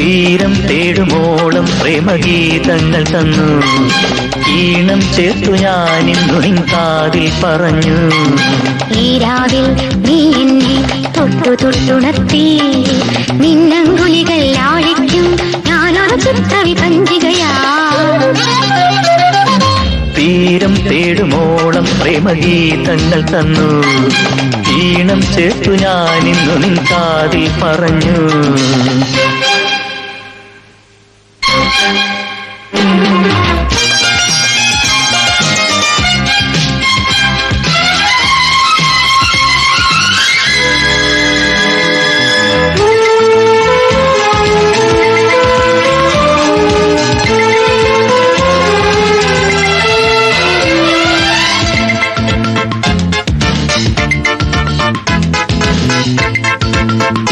തീരം തേടുമോളം പ്രേമഗീതങ്ങൾ തന്നു. ഈണം ചേർത്തു ഞാൻ ഇന്നു നിൻ കാതിൽ പറഞ്ഞു. ഈ രാവിൽ നീ എന്നെ തൊട്ടു തൊട്ടുണർത്തി. നിന്നങ്കുലികൾ ആഴിക്കും ഞാനൊരു ചിത്രവി പഞ്ചികയാ തീരം തേടുമോളം പ്രേമഗീതങ്ങൾ തന്നു. ഈണം ചേർത്തു ഞാൻ ഇന്നു നിൻ കാതിൽ പറഞ്ഞു. Thank